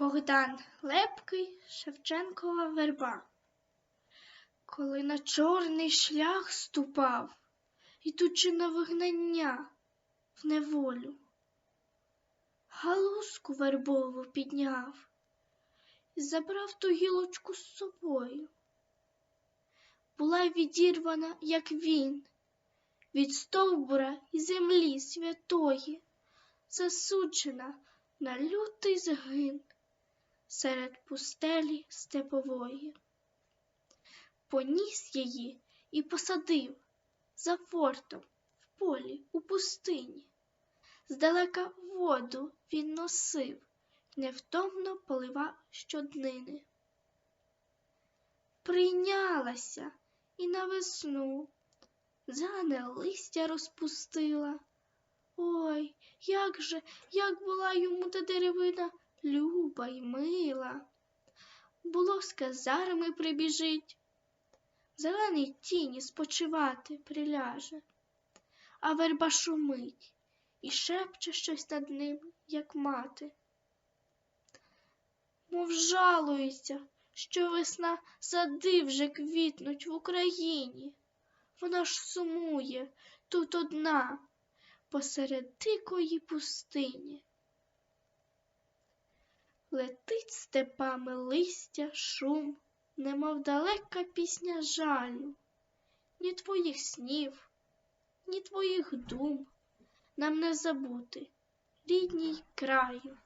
Богдан Лепкий, Шевченкова верба. Коли на чорний шлях ступав, ідучи на вигнання в неволю, галузку вербову підняв і забрав ту гілочку з собою. Була відірвана, як він, від стовбура і землі святої, засуджена на лютий згин серед пустелі степової. Поніс її і посадив за фортом в полі у пустині. Здалека воду він носив, невтомно поливав щоднини. Прийнялася і на весну зане листя розпустила. Ой, як же, як була йому та деревина люба й мила. Було з казарми прибіжить, в зеленій тіні спочивати приляже, а верба шумить і шепче щось над ним, як мати. Мов жалується, що весна сади вже квітнуть в Україні. Вона ж сумує тут одна посеред дикої пустині. Летить степами листя, шум, немов далека пісня жалю, ні твоїх снів, ні твоїх дум нам не забути, рідній краю.